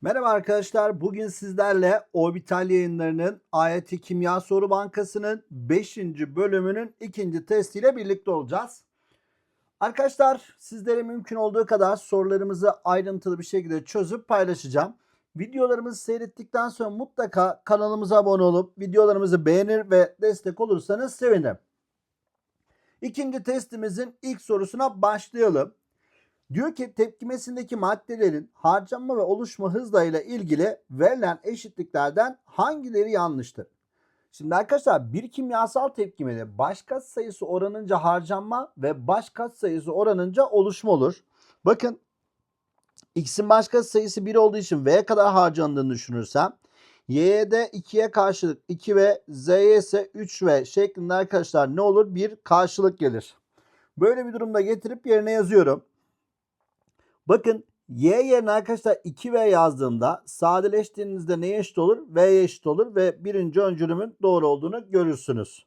Merhaba arkadaşlar. Bugün sizlerle Orbital yayınlarının AYT Kimya Soru Bankası'nın 5. bölümünün ikinci testiyle birlikte olacağız. Arkadaşlar sizlere mümkün olduğu kadar sorularımızı ayrıntılı bir şekilde çözüp paylaşacağım. Videolarımızı seyrettikten sonra mutlaka kanalımıza abone olup videolarımızı beğenir ve destek olursanız sevinirim. İkinci testimizin ilk sorusuna başlayalım. Diyor ki tepkimesindeki maddelerin harcanma ve oluşma hızlarıyla ilgili verilen eşitliklerden hangileri yanlıştır? Şimdi arkadaşlar bir kimyasal tepkimede baş kat sayısı oranınca harcanma ve baş kat sayısı oranınca oluşma olur. Bakın x'in baş kat sayısı 1 olduğu için v'ye kadar harcandığını düşünürsem y'ye de 2'ye karşılık 2 ve z'ye ise 3 v şeklinde arkadaşlar ne olur? Bir karşılık gelir. Böyle bir durumda getirip yerine yazıyorum. Bakın y yerine arkadaşlar 2v yazdığımda sadeleştiğinizde neye eşit olur? v'ye eşit olur ve birinci öncülümün doğru olduğunu görürsünüz.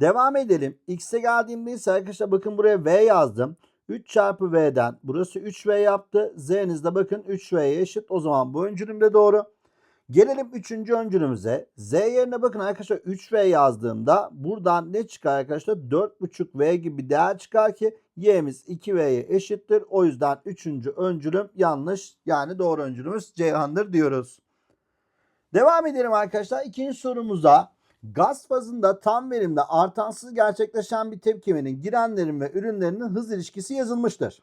Devam edelim. x'e geldiğimde ise arkadaşlar bakın buraya v yazdım. 3 çarpı v'den burası 3v yaptı. z'niz de bakın 3v'ye eşit. O zaman bu öncülüm de doğru. Gelelim 3. öncülümüze. Z yerine bakın arkadaşlar 3V yazdığımda buradan ne çıkar arkadaşlar? 4,5V gibi değer çıkar ki y'miz 2V'ye eşittir. O yüzden 3. öncülüm yanlış. Yani doğru öncülümüz Ceyhan'dır diyoruz. Devam edelim arkadaşlar. İkinci sorumuza gaz fazında tam verimde artansız gerçekleşen bir tepkimenin girenlerin ve ürünlerinin hız ilişkisi yazılmıştır.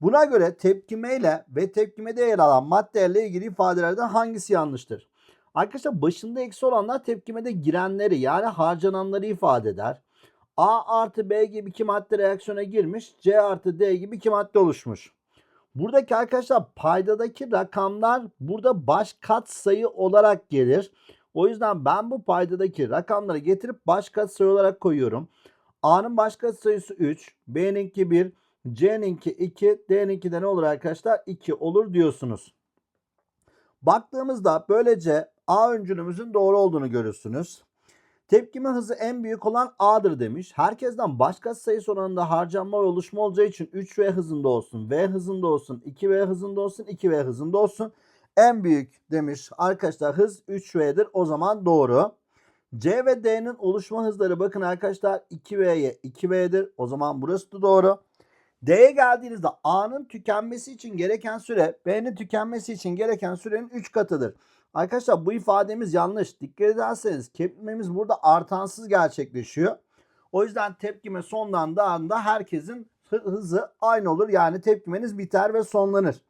Buna göre tepkimeyle ve tepkimede yer alan maddelerle ilgili ifadelerden hangisi yanlıştır? Arkadaşlar başında eksi olanlar tepkimede girenleri yani harcananları ifade eder. A artı B gibi iki madde reaksiyona girmiş. C artı D gibi iki madde oluşmuş. Buradaki arkadaşlar paydadaki rakamlar burada baş kat sayı olarak gelir. O yüzden ben bu paydadaki rakamları getirip baş kat sayı olarak koyuyorum. A'nın baş kat sayısı 3, B'ninki 1, C'ninki 2, D'ninki de ne olur arkadaşlar? 2 olur diyorsunuz. Baktığımızda böylece A öncülümüzün doğru olduğunu görürsünüz. Tepkime hızı en büyük olan A'dır demiş. Herkesten başka sayısı oranında harcanma ve oluşma olacağı için 3V hızında olsun, V hızında olsun, 2V hızında olsun, 2V hızında olsun. En büyük demiş arkadaşlar hız 3V'dir. O zaman doğru. C ve D'nin oluşma hızları bakın arkadaşlar 2V'ye 2V'dir. O zaman burası da doğru. D'ye geldiğinizde A'nın tükenmesi için gereken süre B'nin tükenmesi için gereken sürenin 3 katıdır. Arkadaşlar bu ifademiz yanlış. Dikkat ederseniz tepkimemiz burada artansız gerçekleşiyor. O yüzden tepkime sonlandığında herkesin hızı aynı olur. Yani tepkimeniz biter ve sonlanır.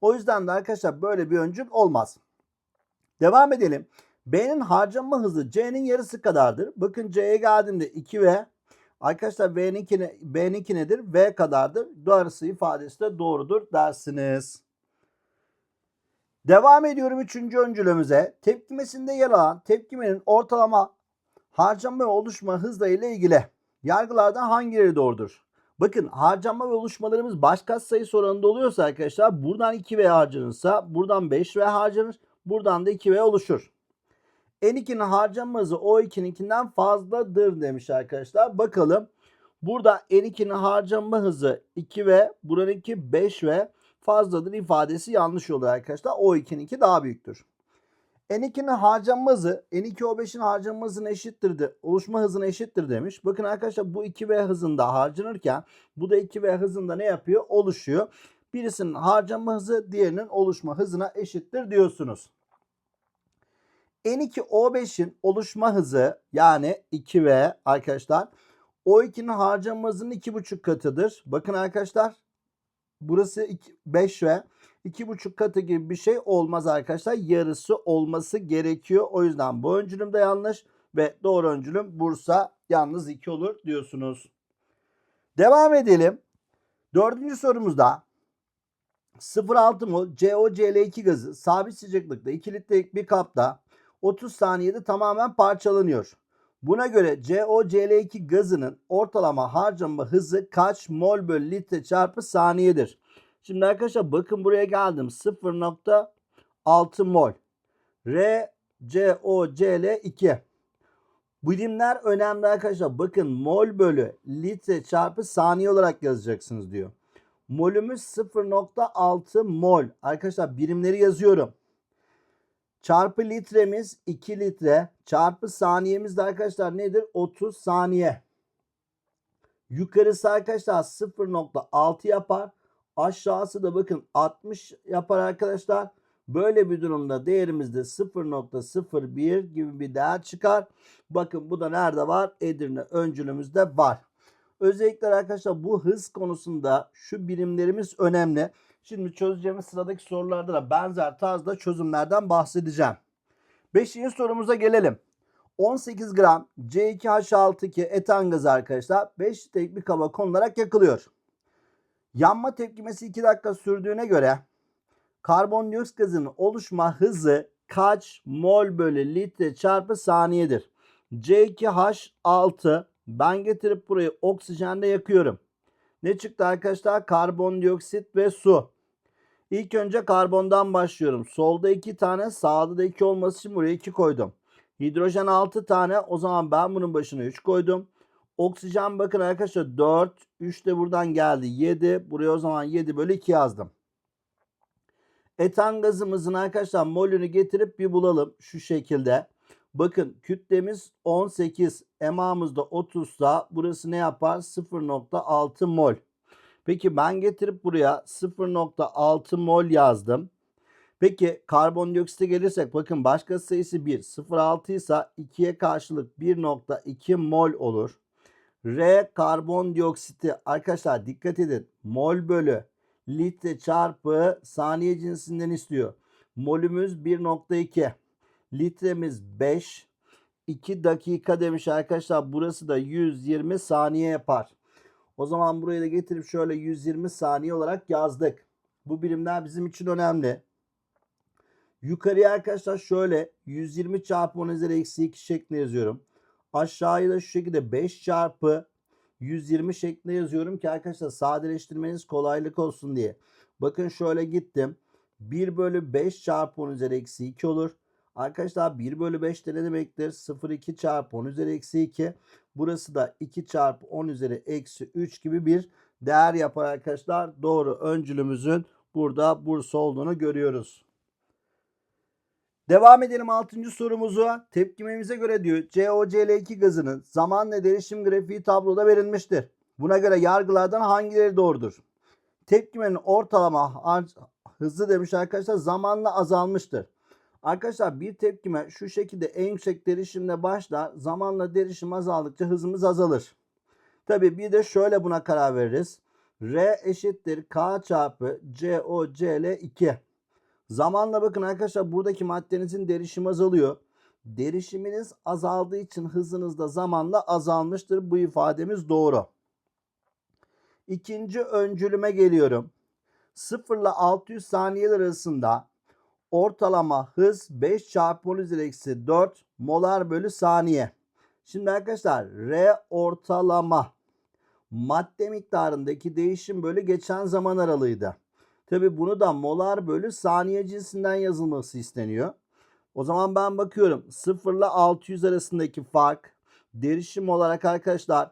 O yüzden de arkadaşlar böyle bir öncül olmaz. Devam edelim. B'nin harcama hızı C'nin yarısı kadardır. Bakın C'ye geldiğimde 2V Arkadaşlar B'ninki, ne, B'ninki nedir? V kadardır. Doğrusu ifadesi de doğrudur dersiniz. Devam ediyorum üçüncü öncülümüze. Tepkimesinde yer alan tepkimenin ortalama harcama ve oluşma hızla ile ilgili yargılardan hangileri doğrudur? Bakın harcama ve oluşmalarımız baş kat sayısı oranında oluyorsa arkadaşlar buradan 2V harcanırsa buradan 5V harcanır. Buradan da 2V oluşur. N2'nin harcama hızı O2'ninkinden fazladır demiş arkadaşlar. Bakalım. Burada N2'nin harcama hızı 2 ve buranınki 5 ve fazladır ifadesi yanlış oluyor arkadaşlar. O2'ninki daha büyüktür. N2'nin harcama hızı N2O5'in harcama hızına eşittir de, oluşma hızına eşittir demiş. Bakın arkadaşlar bu 2V hızında harcanırken bu da 2V hızında ne yapıyor? Oluşuyor. Birisinin harcama hızı diğerinin oluşma hızına eşittir diyorsunuz. N2O5'in oluşma hızı yani 2V arkadaşlar O2'nin harcama hızının 2,5 katıdır. Bakın arkadaşlar burası 5V 2,5 katı gibi bir şey olmaz arkadaşlar. Yarısı olması gerekiyor. O yüzden bu öncülüm de yanlış ve doğru öncülüm Bursa yalnız 2 olur diyorsunuz. Devam edelim. Dördüncü sorumuzda 0,6 mol COCl2 gazı sabit sıcaklıkta 2 litrelik bir kapta 30 saniyede tamamen parçalanıyor. Buna göre COCl2 gazının ortalama harcama hızı kaç mol bölü litre çarpı saniyedir? Şimdi arkadaşlar bakın buraya geldim. 0.6 mol. RCOCl2. Birimler önemli arkadaşlar. Bakın mol bölü litre çarpı saniye olarak yazacaksınız diyor. Molümüz 0.6 mol. Arkadaşlar birimleri yazıyorum. Çarpı litremiz 2 litre. Çarpı saniyemiz de arkadaşlar nedir? 30 saniye. Yukarısı arkadaşlar 0.6 yapar. Aşağısı da bakın 60 yapar arkadaşlar. Böyle bir durumda değerimiz de 0.01 gibi bir değer çıkar. Bakın bu da nerede var? Edirne öncülümüzde var. Özellikle arkadaşlar bu hız konusunda şu birimlerimiz önemli. Şimdi çözeceğimiz sıradaki sorularda da benzer tarzda çözümlerden bahsedeceğim. Beşinci sorumuza gelelim. 18 gram C2H62 etan gazı arkadaşlar 5 litrelik bir kaba konularak yakılıyor. Yanma tepkimesi 2 dakika sürdüğüne göre karbondioksit gazının oluşma hızı kaç mol bölü litre çarpı saniyedir? C2H6 ben getirip burayı oksijenle yakıyorum. Ne çıktı arkadaşlar? Karbondioksit ve su. İlk önce karbondan başlıyorum. Solda 2 tane sağda da 2 olması için buraya 2 koydum. Hidrojen 6 tane o zaman ben bunun başına 3 koydum. Oksijen bakın arkadaşlar 4. 3 de buradan geldi 7. Buraya o zaman 7 bölü 2 yazdım. Etan gazımızın arkadaşlar molünü getirip bir bulalım şu şekilde. Bakın kütlemiz 18, emamız da 30 sa burası ne yapar? 0.6 mol. Peki ben getirip buraya 0.6 mol yazdım. Peki karbondioksite gelirsek bakın başka sayısı 1. 0.6 ise 2'ye karşılık 1.2 mol olur. R karbondioksiti arkadaşlar dikkat edin. Mol bölü litre çarpı saniye cinsinden istiyor. Molümüz 1.2. Litremiz 5. 2 dakika demiş arkadaşlar. Burası da 120 saniye yapar. O zaman burayı da getirip şöyle 120 saniye olarak yazdık. Bu birimler bizim için önemli. Yukarıya arkadaşlar şöyle 120 çarpı 10 üzeri eksi 2 şeklinde yazıyorum. Aşağıya da şu şekilde 5 çarpı 120 şeklinde yazıyorum ki arkadaşlar sadeleştirmeniz kolaylık olsun diye. Bakın şöyle gittim. 1 bölü 5 çarpı 10 üzeri eksi 2 olur. Arkadaşlar 1 bölü 5 de ne demektir? 0,2 çarpı 10 üzeri eksi 2. Burası da 2 çarpı 10 üzeri eksi 3 gibi bir değer yapar arkadaşlar. Doğru öncülümüzün burada Bursa olduğunu görüyoruz. Devam edelim 6. sorumuzu. Tepkimemize göre diyor COCl2 gazının zamanla derişim grafiği tabloda verilmiştir. Buna göre yargılardan hangileri doğrudur? Tepkimenin ortalama hızı demiş arkadaşlar zamanla azalmıştır. Arkadaşlar bir tepkime şu şekilde en yüksek derişimle başlar. Zamanla derişim azaldıkça hızımız azalır. Tabi bir de şöyle buna karar veririz. R eşittir K çarpı COCl2. Zamanla bakın arkadaşlar buradaki maddenizin derişimi azalıyor. Derişiminiz azaldığı için hızınız da zamanla azalmıştır. Bu ifademiz doğru. İkinci öncülüme geliyorum. 0 ile 600 saniyeler arasında ortalama hız 5 çarpı 10 üzeri eksi 4 molar bölü saniye. Şimdi arkadaşlar R ortalama madde miktarındaki değişim bölü geçen zaman aralığıydı. Tabi bunu da molar bölü saniye cinsinden yazılması isteniyor. O zaman ben bakıyorum 0 ile 600 arasındaki fark derişim olarak arkadaşlar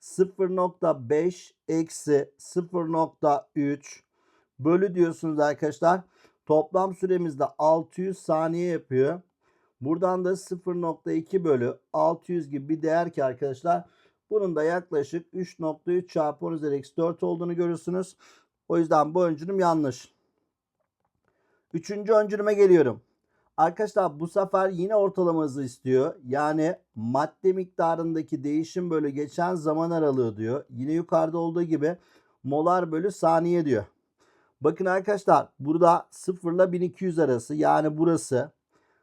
0.5 eksi 0.3 bölü diyorsunuz arkadaşlar. Toplam süremiz de 600 saniye yapıyor. Buradan da 0.2 bölü 600 gibi bir değer ki arkadaşlar. Bunun da yaklaşık 3.3 çarpı 10 üzeri eksi 4 olduğunu görürsünüz. O yüzden bu öncülüm yanlış. Üçüncü öncülüme geliyorum. Arkadaşlar bu sefer yine ortalama hızı istiyor. Yani madde miktarındaki değişim bölü geçen zaman aralığı diyor. Yine yukarıda olduğu gibi molar bölü saniye diyor. Bakın arkadaşlar burada 0 ile 1200 arası yani burası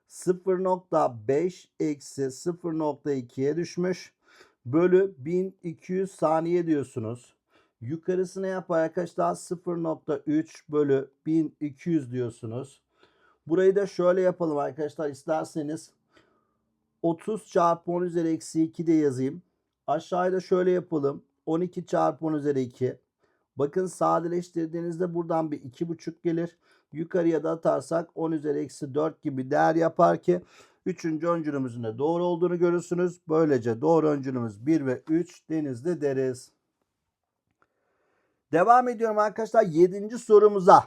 0.5 eksi 0.2'ye düşmüş. Bölü 1200 saniye diyorsunuz. Yukarısı ne yapar arkadaşlar? 0.3 bölü 1200 diyorsunuz. Burayı da şöyle yapalım arkadaşlar isterseniz. 30 çarpı 10 üzeri eksi 2 de yazayım. Aşağıya da şöyle yapalım. 12 çarpı 10 üzeri 2. Bakın sadeleştirdiğinizde buradan bir 2,5 gelir. Yukarıya da atarsak 10 üzeri eksi 4 gibi değer yapar ki 3. öncülümüzün de doğru olduğunu görürsünüz. Böylece doğru öncülümüz 1 ve 3 denizli deriz. Devam ediyorum arkadaşlar 7. sorumuza.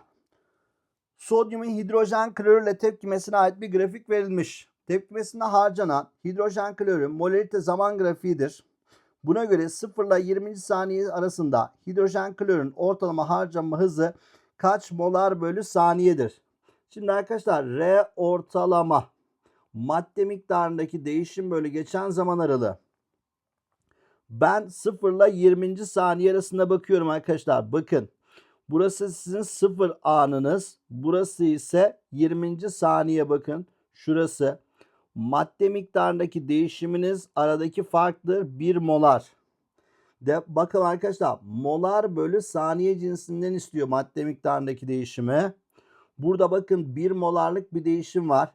Sodyumun hidrojen klorürle tepkimesine ait bir grafik verilmiş. Tepkimesinde harcanan hidrojen klorürün molarite zaman grafiğidir. Buna göre 0 ile 20. saniye arasında hidrojen klorürün ortalama harcama hızı kaç molar bölü saniyedir? Şimdi arkadaşlar R ortalama madde miktarındaki değişim bölü geçen zaman aralığı. Ben 0 ile 20. saniye arasında bakıyorum arkadaşlar. Bakın. Burası sizin 0 anınız. Burası ise 20. saniye bakın. Şurası. Madde miktarındaki değişiminiz aradaki farktır 1 molar. De, bakın arkadaşlar molar bölü saniye cinsinden istiyor madde miktarındaki değişimi. Burada bakın 1 molarlık bir değişim var.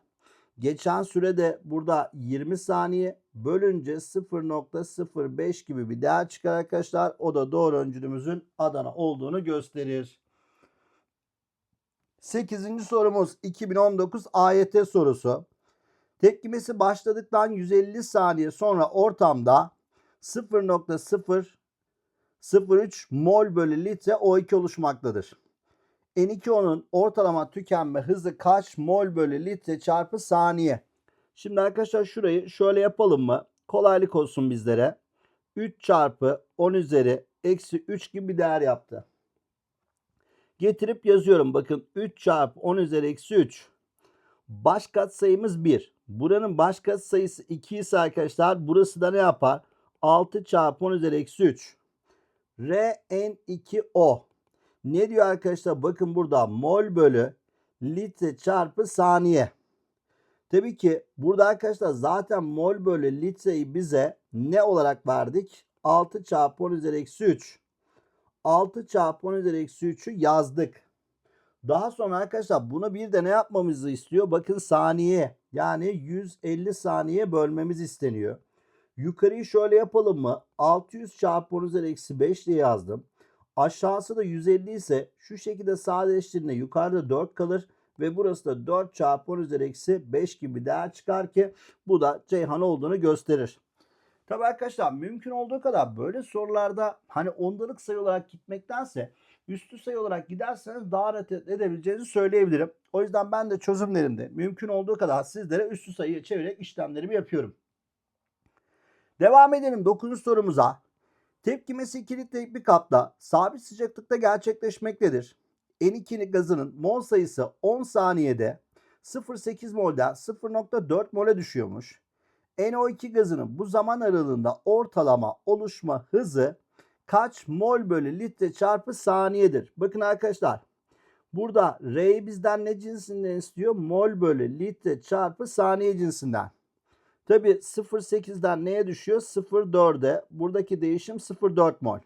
Geçen sürede burada 20 saniye bölünce 0.05 gibi bir değer çıkar arkadaşlar. O da doğru öncülümüzün Adana olduğunu gösterir. 8. sorumuz 2019 AYT sorusu. Tepkimesi başladıktan 150 saniye sonra ortamda 0.003 mol bölü litre O2 oluşmaktadır. N2O'nun ortalama tükenme hızı kaç mol bölü litre çarpı saniye? Şimdi arkadaşlar şurayı şöyle yapalım mı? Kolaylık olsun bizlere. 3 çarpı 10 üzeri eksi 3 gibi bir değer yaptı. Getirip yazıyorum. Bakın 3 çarpı 10 üzeri eksi 3. Baş katsayımız 1. Buranın baş katsayısı 2 ise arkadaşlar burası da ne yapar? 6 çarpı 10 üzeri eksi 3. Rn2O. Ne diyor arkadaşlar? Bakın burada mol bölü litre çarpı saniye. Tabii ki burada arkadaşlar zaten mol bölü litreyi bize ne olarak verdik? 6 çarpı 10 üzeri eksi 3. 6 çarpı 10 üzeri eksi 3'ü yazdık. Daha sonra arkadaşlar bunu bir de ne yapmamızı istiyor? Bakın saniye yani 150 saniye bölmemiz isteniyor. Yukarıyı şöyle yapalım mı? 600 çarpı 10 üzeri eksi 5 diye yazdım. Aşağısı da 150 ise şu şekilde sadeleştirdiğinde yukarıda 4 kalır. Ve burası da 4 çarpı 10 üzeri eksi 5 gibi değer çıkar ki bu da Ceyhan olduğunu gösterir. Tabi arkadaşlar mümkün olduğu kadar böyle sorularda hani ondalık sayı olarak gitmektense üstü sayı olarak giderseniz daha rahat edebileceğinizi söyleyebilirim. O yüzden ben de çözümlerimde mümkün olduğu kadar sizlere üstü sayıya çevirerek işlemlerimi yapıyorum. Devam edelim 9. sorumuza. Tepkimesi kilitli bir kapta sabit sıcaklıkta gerçekleşmektedir. N2 gazının mol sayısı 10 saniyede 0.8 molden 0.4 mole düşüyormuş. NO2 gazının bu zaman aralığında ortalama oluşma hızı kaç mol bölü litre çarpı saniyedir? Bakın arkadaşlar burada R bizden ne cinsinden istiyor? Mol bölü litre çarpı saniye cinsinden. Tabi 0.8'den neye düşüyor? 0.4'e. Buradaki değişim 0.4 mol.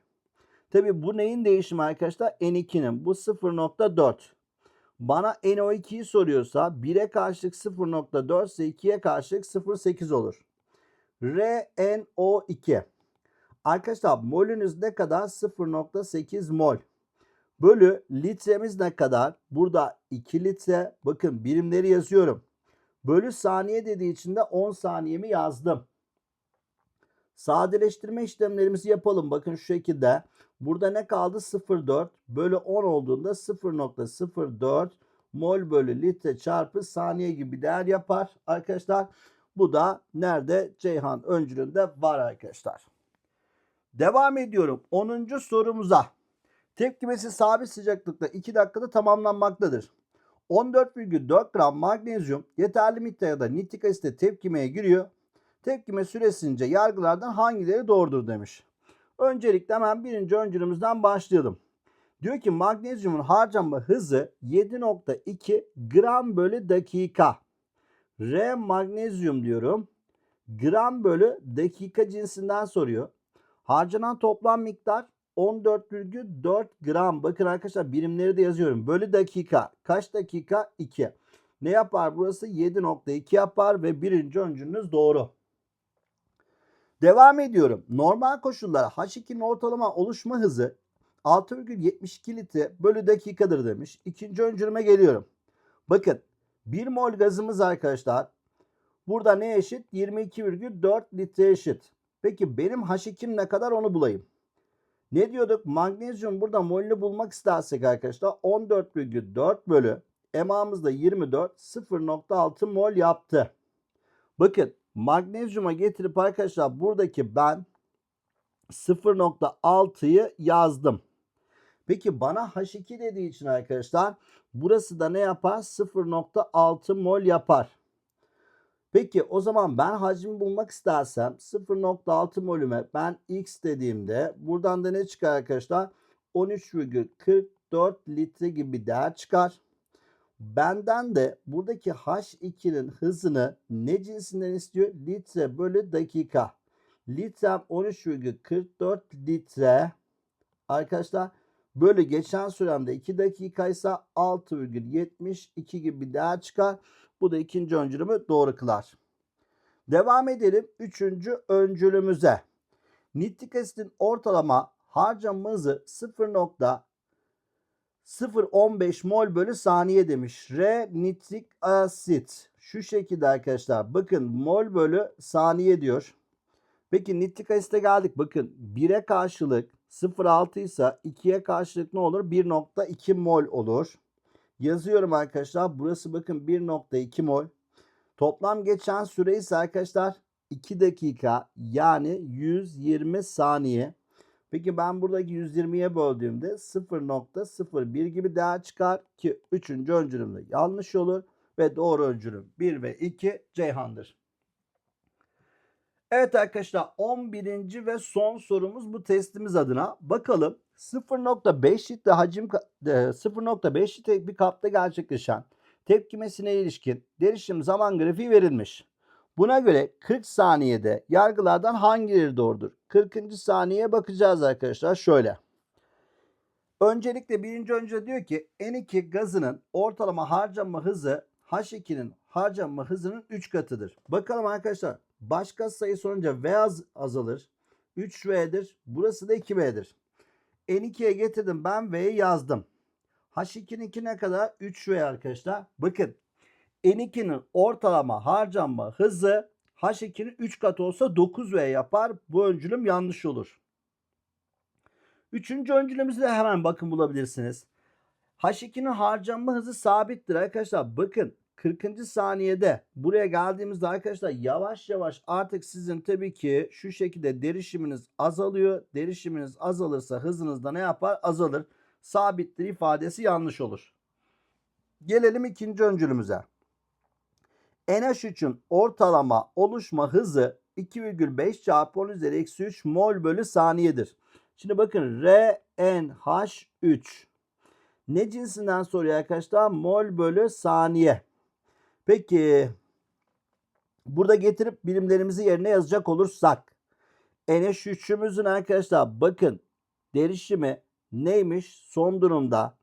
Tabi bu neyin değişimi arkadaşlar? N2'nin. Bu 0.4. Bana NO2'yi soruyorsa 1'e karşılık 0.4 ise 2'ye karşılık 0.8 olur. RNO2. Arkadaşlar molünüz ne kadar? 0.8 mol. Bölü litremiz ne kadar? Burada 2 litre. Bakın birimleri yazıyorum. Bölü saniye dediği için de 10 saniyemi yazdım. Sadeleştirme işlemlerimizi yapalım. Bakın şu şekilde. Burada ne kaldı? 0,4 bölü 10 olduğunda 0,04 mol bölü litre çarpı saniye gibi bir değer yapar arkadaşlar. Bu da nerede? Ceyhan öncülünde var arkadaşlar. Devam ediyorum. 10. sorumuza. Tepkimesi sabit sıcaklıkta 2 dakikada tamamlanmaktadır. 14,4 gram magnezyum yeterli miktarda nitrik asitle tepkimeye giriyor. Tepkime süresince yargılardan hangileri doğrudur demiş. Öncelikle hemen birinci öncülümüzden başlayalım. Diyor ki magnezyumun harcama hızı 7.2 gram bölü dakika. R magnezyum diyorum. Gram bölü dakika cinsinden soruyor. Harcanan toplam miktar 14,4 gram. Bakın arkadaşlar birimleri de yazıyorum. Bölü dakika. Kaç dakika? 2. Ne yapar burası? 7.2 yapar ve birinci öncülünüz doğru. Devam ediyorum. Normal koşullara H2'nin ortalama oluşma hızı 6,72 litre bölü dakikadır demiş. İkinci öncülüme geliyorum. Bakın 1 mol gazımız arkadaşlar burada ne eşit? 22,4 litre eşit. Peki benim H2'm ne kadar onu bulayım. Ne diyorduk? Magnezyum burada molünü bulmak istersek arkadaşlar 14,4 bölü emamız da 24 0.6 mol yaptı. Bakın magnezyuma getirip arkadaşlar buradaki ben 0.6'yı yazdım. Peki bana H2 dediği için arkadaşlar burası da ne yapar? 0.6 mol yapar. Peki o zaman ben hacmi bulmak istersem 0.6 molüme ben x dediğimde buradan da ne çıkar arkadaşlar? 13,44 litre gibi bir değer çıkar. Benden de buradaki H2'nin hızını ne cinsinden istiyor? Litre bölü dakika. Litrem 13,44 litre. Arkadaşlar bölü geçen süremde 2 dakikaysa 6,72 gibi bir değer çıkar. Bu da ikinci öncülümü doğru kılar. Devam edelim üçüncü öncülümüze. Nitrik asitin ortalama harcama hızı 0.015 mol bölü saniye demiş. R nitrik asit. Şu şekilde arkadaşlar. Bakın mol bölü saniye diyor. Peki nitrik asite geldik. Bakın 1'e karşılık 0.6 ise 2'ye karşılık ne olur? 1.2 mol olur. Yazıyorum arkadaşlar. Burası bakın 1.2 mol. Toplam geçen süre ise arkadaşlar 2 dakika yani 120 saniye. Peki ben buradaki 120'ye böldüğümde 0.01 gibi değer çıkar ki 3. öncülümde yanlış olur ve doğru öncülüm 1 ve 2 Ceyhan'dır. Evet arkadaşlar 11. ve son sorumuz bu testimiz adına. Bakalım 0.5 litre hacim 0.5 litre bir kapta gerçekleşen tepkimesine ilişkin derişim zaman grafiği verilmiş. Buna göre 40 saniyede yargılardan hangileri doğrudur? 40. saniyeye bakacağız arkadaşlar şöyle. Öncelikle birinci önce diyor ki N2 gazının ortalama harcama hızı H2'nin harcama hızının 3 katıdır. Bakalım arkadaşlar başka sayı sorunca V az azalır. 3V'dir. Burası da 2V'dir. N2'ye getirdim ben V'yi yazdım. H2'ninki ne kadar? 3V arkadaşlar. Bakın N2'nin ortalama harcanma hızı H2'nin 3 katı olsa 9V yapar. Bu öncülüm yanlış olur. Üçüncü öncülümüzü de hemen bakın bulabilirsiniz. H2'nin harcanma hızı sabittir arkadaşlar. Bakın 40. saniyede buraya geldiğimizde arkadaşlar yavaş yavaş artık sizin tabii ki şu şekilde derişiminiz azalıyor. Derişiminiz azalırsa hızınız da ne yapar? Azalır. Sabittir ifadesi yanlış olur. Gelelim ikinci öncülümüze. NH3'ün ortalama oluşma hızı 2,5 çarpı 10 üzeri eksi 3 mol bölü saniyedir. Şimdi bakın RNH3 ne cinsinden soruyor arkadaşlar? Mol bölü saniye. Peki burada getirip birimlerimizi yerine yazacak olursak NH3'ümüzün arkadaşlar bakın derişimi neymiş? Son durumda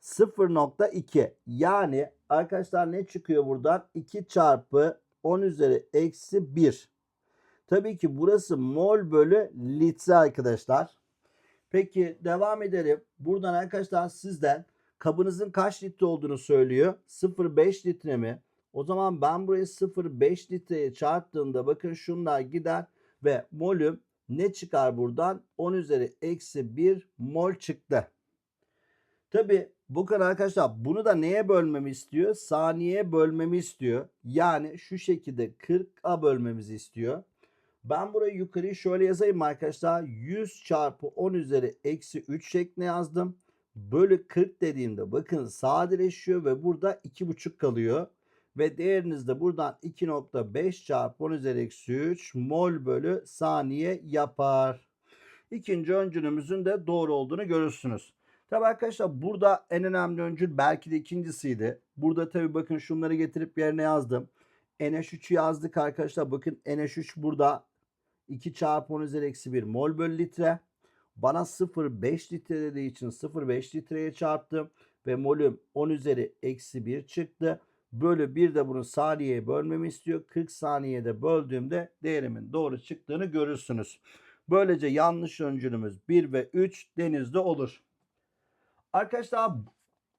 0.2 yani arkadaşlar ne çıkıyor buradan? 2 çarpı 10 üzeri eksi 1. Tabii ki burası mol bölü litre arkadaşlar. Peki devam edelim. Buradan arkadaşlar sizden kabınızın kaç litre olduğunu söylüyor. 0.5 litre mi? O zaman ben burayı 0.5 litreye çarptığımda bakın şunlar gider ve molüm ne çıkar buradan? 10 üzeri eksi 1 mol çıktı. Tabi bu kadar arkadaşlar bunu da neye bölmemi istiyor? Saniyeye bölmemi istiyor. Yani şu şekilde 40'a bölmemizi istiyor. Ben burayı yukarıyı şöyle yazayım arkadaşlar. 100 çarpı 10 üzeri eksi 3 şeklinde yazdım. Bölü 40 dediğimde bakın sadeleşiyor ve burada 2,5 kalıyor. Ve değeriniz de buradan 2.5 çarpı 10 üzeri eksi 3 mol bölü saniye yapar. İkinci öncülümüzün de doğru olduğunu görürsünüz. Tabi arkadaşlar burada en önemli öncül belki de ikincisiydi. Burada tabi bakın şunları getirip yerine yazdım. NH3'ü yazdık arkadaşlar. Bakın NH3 burada 2 çarpı 10 üzeri eksi 1 mol bölü litre. Bana 0,5 litre dediği için 0,5 litreye çarptım. Ve molüm 10 üzeri eksi 1 çıktı. Bölü 1 de bunu saniyeye bölmemi istiyor. 40 saniyede böldüğümde değerimin doğru çıktığını görürsünüz. Böylece yanlış öncülümüz 1 ve 3 denizde olur. Arkadaşlar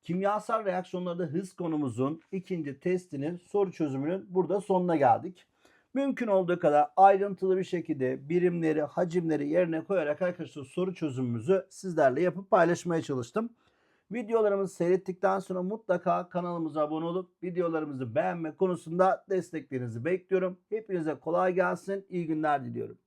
kimyasal reaksiyonlarda hız konumuzun ikinci testinin soru çözümünün burada sonuna geldik. Mümkün olduğu kadar ayrıntılı bir şekilde birimleri, hacimleri yerine koyarak arkadaşlar soru çözümümüzü sizlerle yapıp paylaşmaya çalıştım. Videolarımızı seyrettikten sonra mutlaka kanalımıza abone olup videolarımızı beğenme konusunda desteklerinizi bekliyorum. Hepinize kolay gelsin, iyi günler diliyorum.